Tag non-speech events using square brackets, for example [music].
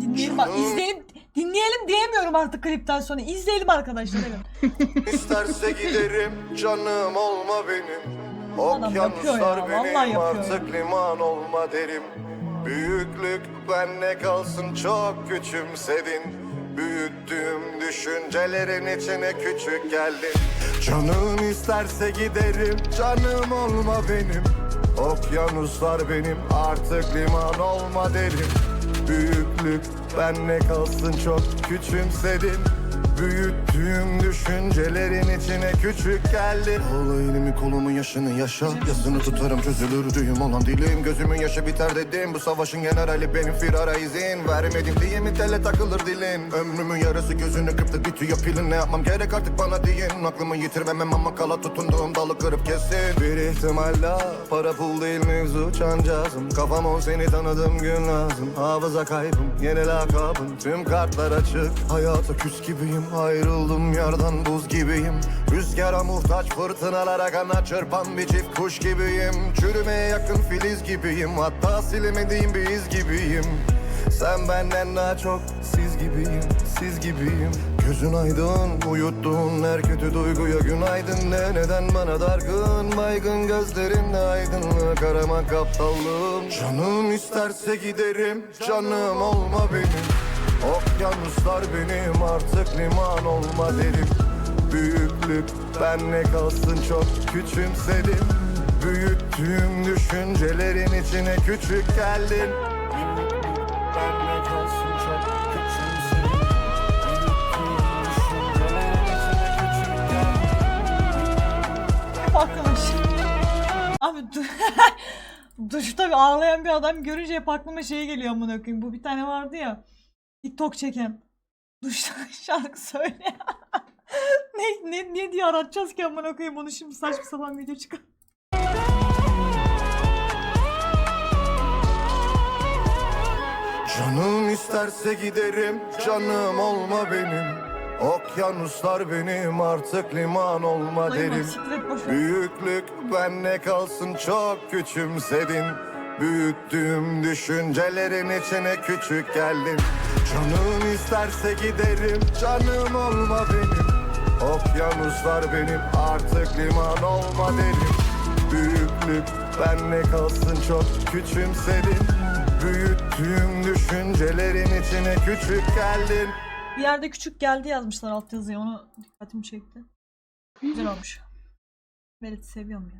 Dinleyelim bak izleyelim. Dinleyelim diyemiyorum artık klipten sonra. İzleyelim arkadaşlar evet. [laughs] İsterse giderim canım olma benim. Adam yapıyor ya, Okyanuslar vallahi benim yapıyor. artık liman olma derim. Büyüklük benle kalsın çok küçümsedin. Büyüttüğüm düşüncelerin içine küçük geldin. Canım isterse giderim canım olma benim. Okyanuslar benim artık liman olma derim Büyüklük benle kalsın çok küçümsedin Büyüttüğüm düşüncelerin içine küçük geldin Al elimi kolumu yaşını yaşa. Yazını tutarım çözülür düğüm olan dilim. Gözümün yaşı biter dedim. Bu savaşın generali benim firara izin Vermedim diye mi tele takılır dilin Ömrümün yarısı gözünü kırptı bitiyor pilin. Ne yapmam gerek artık bana deyin. Aklımı yitirmemem ama kala tutunduğum dalı kırıp kesin Bir ihtimal daha para pul değil mevzu çancağızım Kafam on seni tanıdığım gün lazım. Hafıza kaybım yeni lakabım. Tüm kartlar açık. Hayata küs gibiyim Ayrıldım yardan buz gibiyim. Rüzgara muhtaç fırtınalara kanat çırpan bir çift kuş gibiyim. Çürümeye yakın filiz gibiyim. Hatta silemediğim bir iz gibiyim. Sen benden daha çok siz gibiyim, siz gibiyim. Gözün aydın, uyuttuğun her kötü duyguya günaydın. De Neden bana dargın, baygın gözlerinde aydınlık. Aramak aptallığım Canım isterse giderim, canım olma benim. Okyanuslar benim artık liman olma derim Büyüklük benle kalsın çok küçümsedim Büyüttüğüm düşüncelerin içine küçük geldin Benle kalsın çok küçümsedim Büyüttüğüm düşüncelerin içine küçük aklıma [laughs] şey. Abi du [laughs] duşta bir ağlayan bir adam görünce hep aklıma şey geliyor amına koyayım. Bu bir tane vardı ya. TikTok çeken. Duşta [laughs] şarkı söyle. ne, ne, ne diye aratacağız ki amına koyayım onu şimdi saçma sapan video çıkar. Canım isterse giderim, canım olma benim. Okyanuslar benim artık liman olma derim. Büyüklük benle kalsın çok küçümsedin. Büyüttüğüm düşüncelerin içine küçük geldin. Canım isterse giderim canım olma benim Okyanuslar benim artık liman olma derim Büyüklük benle kalsın çok küçümsedin Büyüttüğüm düşüncelerin içine küçük geldin Bir yerde küçük geldi yazmışlar alt yazıya onu dikkatimi çekti. Güzel olmuş. Velet'i seviyorum ya.